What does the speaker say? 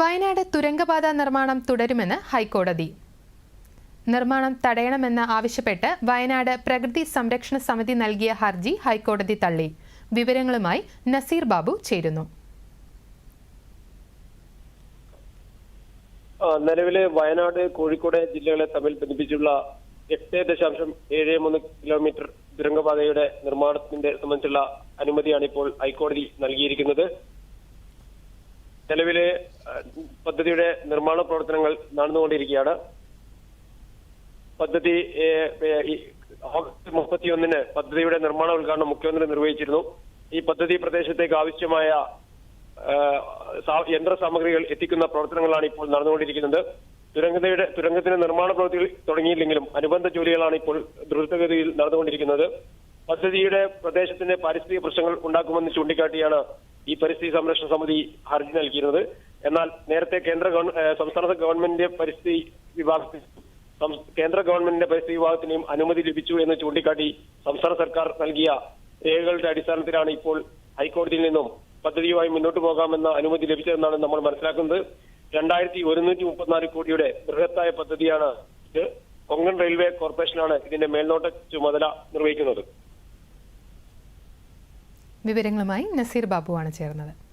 വയനാട് തുരങ്കപാത നിർമ്മാണം തുടരുമെന്ന് ഹൈക്കോടതി. നിർമ്മാണം തടയണമെന്ന് ആവശ്യപ്പെട്ട് വയനാട് പ്രകൃതി സംരക്ഷണ സമിതി നൽകിയ ഹർജി ഹൈക്കോടതി തള്ളി. വിവരങ്ങളുമായി നസീർ ബാബു ചേരുന്നു. നിലവിലെ വയനാട് കോഴിക്കോട് ജില്ലകളെ തമ്മിൽ ബന്ധിപ്പിച്ചുള്ള എട്ട് ദശാംശം ഏഴ് മൂന്ന് കിലോമീറ്റർ തുരങ്കപാതയുടെ നിർമ്മാണത്തിന്റെ സംബന്ധിച്ചുള്ള അനുമതിയാണ് ഇപ്പോൾ ഹൈക്കോടതി നൽകിയിരിക്കുന്നത്. നിലവിലെ പദ്ധതിയുടെ നിർമ്മാണ പ്രവർത്തനങ്ങൾ നടന്നുകൊണ്ടിരിക്കുകയാണ്. പദ്ധതി ഓഗസ്റ്റ് മുപ്പത്തിയൊന്നിന് പദ്ധതിയുടെ നിർമ്മാണ ഉദ്ഘാടനം മുഖ്യമന്ത്രി നിർവഹിച്ചിരുന്നു. ഈ പദ്ധതി പ്രദേശത്തേക്ക് ആവശ്യമായ യന്ത്ര സാമഗ്രികൾ എത്തിക്കുന്ന പ്രവർത്തനങ്ങളാണ് ഇപ്പോൾ നടന്നുകൊണ്ടിരിക്കുന്നത്. തുരങ്കതയുടെ തുരങ്കത്തിന്റെ നിർമ്മാണ പ്രവൃത്തികൾ തുടങ്ങിയില്ലെങ്കിലും അനുബന്ധ ജോലികളാണ് ഇപ്പോൾ ദ്രുതഗതിയിൽ നടന്നുകൊണ്ടിരിക്കുന്നത്. പദ്ധതിയുടെ പ്രദേശത്തിന്റെ പാരിസ്ഥിതിക പ്രശ്നങ്ങൾ ഉണ്ടാക്കുമെന്ന് ചൂണ്ടിക്കാട്ടിയാണ് ഈ പരിസ്ഥിതി സംരക്ഷണ സമിതി ഹർജി നൽകിയിരുന്നത്. എന്നാൽ നേരത്തെ കേന്ദ്ര സംസ്ഥാന ഗവൺമെന്റിന്റെ പരിസ്ഥിതി വിഭാഗത്തിൽ കേന്ദ്ര ഗവൺമെന്റിന്റെ പരിസ്ഥിതി വിഭാഗത്തിനെയും അനുമതി ലഭിച്ചു എന്ന് ചൂണ്ടിക്കാട്ടി സംസ്ഥാന സർക്കാർ നൽകിയ രേഖകളുടെ അടിസ്ഥാനത്തിലാണ് ഇപ്പോൾ ഹൈക്കോടതിയിൽ നിന്നും പദ്ധതിയുമായി മുന്നോട്ട് പോകാമെന്ന അനുമതി ലഭിച്ചതെന്നാണ് നമ്മൾ മനസ്സിലാക്കുന്നത്. രണ്ടായിരത്തി ഒരുന്നൂറ്റി മുപ്പത്തിനാല് കോടിയുടെ ബൃഹത്തായ പദ്ധതിയാണ് ഇത്. കൊങ്കൺ റെയിൽവേ കോർപ്പറേഷനാണ് ഇതിന്റെ മേൽനോട്ട ചുമതല നിർവഹിക്കുന്നത്. വിവരങ്ങളുമായി നസീർ ബാബുവാണ് ചേർന്നത്